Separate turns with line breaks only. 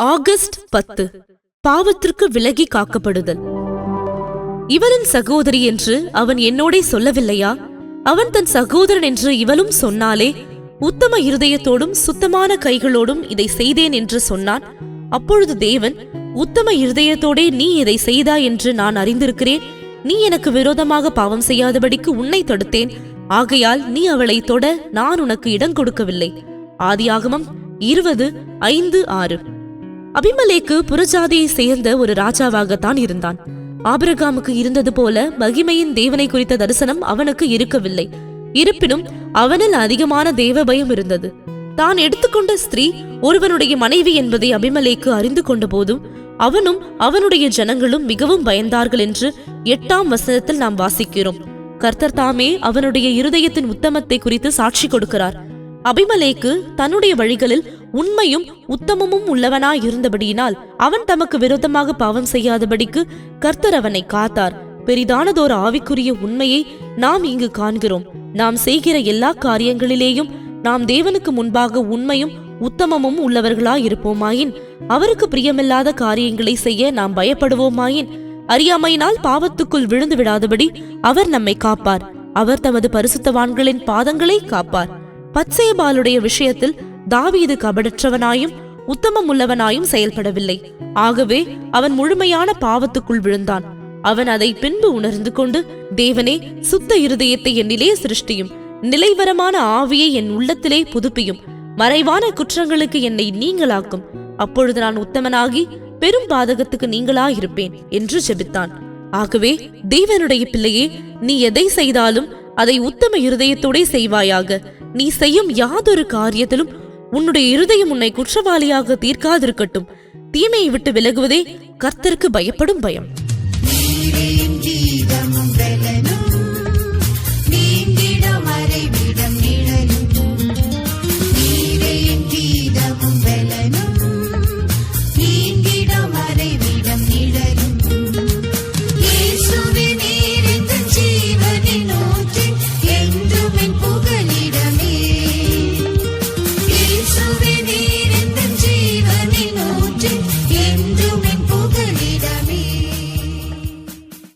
August பத்து. பாவத்திற்கு விலகி காக்கப்படுதல். இவளின் சகோதரி என்று அவன் என்னோடே சொல்லவில்லையா? அவன் தன் சகோதரன் என்று இவளும் சொன்னாலே உத்தம இருதயத்தோடும் சுத்தமான கைகளோடும் இதை செய்தேன் என்று சொன்னான். அப்பொழுது தேவன் உத்தம இருதயத்தோடே நீ இதை செய்தாய் என்று நான் அறிந்திருக்கிறேன். நீ எனக்கு விரோதமாக பாவம் செய்யாதபடிக்கு உன்னை தடுத்தேன். ஆகையால் நீ அவளை தொட நான் உனக்கு இடம் கொடுக்கவில்லை. ஆதியாகமம் இருபது ஐந்து ஆறு. அபிமலேக்கு புறஜாதியை சேர்ந்த ஒரு ராஜாவாகத்தான் இருந்தான். ஆபிரகாமுக்கு இருந்தது போல மகிமையின் தேவனை குறித்த தரிசனம் அவனுக்கு இருக்கவில்லை. இருப்பினும் அவனில் அதிகமான தேவ பயம் இருந்தது. தான் எடுத்துக்கொண்ட ஸ்திரீ ஒருவனுடைய மனைவி என்பதை அபிமலேக்கு அறிந்து கொண்ட போதும் அவனும் அவனுடைய ஜனங்களும் மிகவும் பயந்தார்கள் என்று எட்டாம் வசனத்தில் நாம் வாசிக்கிறோம். கர்த்தர் தாமே அவனுடைய இருதயத்தின் உத்தமத்தை குறித்து சாட்சி கொடுக்கிறார். அபிமலேக்கு தன்னுடைய வழிகளில் உண்மையும் உத்தமமும் உள்ளவனாய் இருந்தபடியினால் அவன் தமக்கு விரோதமாக பாவம் செய்யாதபடிக்கு கர்த்தர் அவனை காத்தார். பெரிதானதோர் ஆவிக்குரிய உண்மையை நாம் இங்கு காண்கிறோம். நாம் செய்கிற எல்லா காரியங்களிலேயும் நாம் தேவனுக்கு முன்பாக உண்மையும் உத்தமமும் உள்ளவர்களாய் இருப்போமாயின் அவருக்கு பிரியமில்லாத காரியங்களை செய்ய நாம் பயப்படுவோமாயின் அறியாமையினால் பாவத்துக்குள் விழுந்து விடாதபடி அவர் நம்மை காப்பார். அவர் தமது பரிசுத்தவான்களின் பாதங்களை காப்பார். பத்சேபாலுடைய விஷயத்தில் தாவீது கபடற்றவனாயும் உத்தமம் உள்ளவனாயும் செயல்படவில்லை. ஆகவே அவன் முழுமையான பாவத்துக்குள் விழுந்தான். அவன் அதை பின்பு உணர்ந்து கொண்டு தேவனே சுத்த இருதயத்தை என்னிலே சிருஷ்டியும். நிலைவரமான ஆவியை என் உள்ளத்திலே புதுப்பியும். மறைவான குற்றங்களுக்கு என்னை நீங்களாக்கும். அப்பொழுது நான் உத்தமனாகி பெரும் பாதகத்துக்கு நீங்களாயிருப்பேன் என்று ஜெபித்தான். ஆகவே தேவனுடைய பிள்ளையே நீ எதை செய்தாலும் அதை உத்தம இருதயத்தோடே செய்வாயாக. நீ செய்யும் யாதொரு காரியத்திலும் உன்னுடைய இருதயம் உன்னை குற்றவாளியாக தீர்க்காதிருக்கட்டும். தீமையை விட்டு விலகுவதே கர்த்தருக்கு பயப்படும் பயம்.
நீரே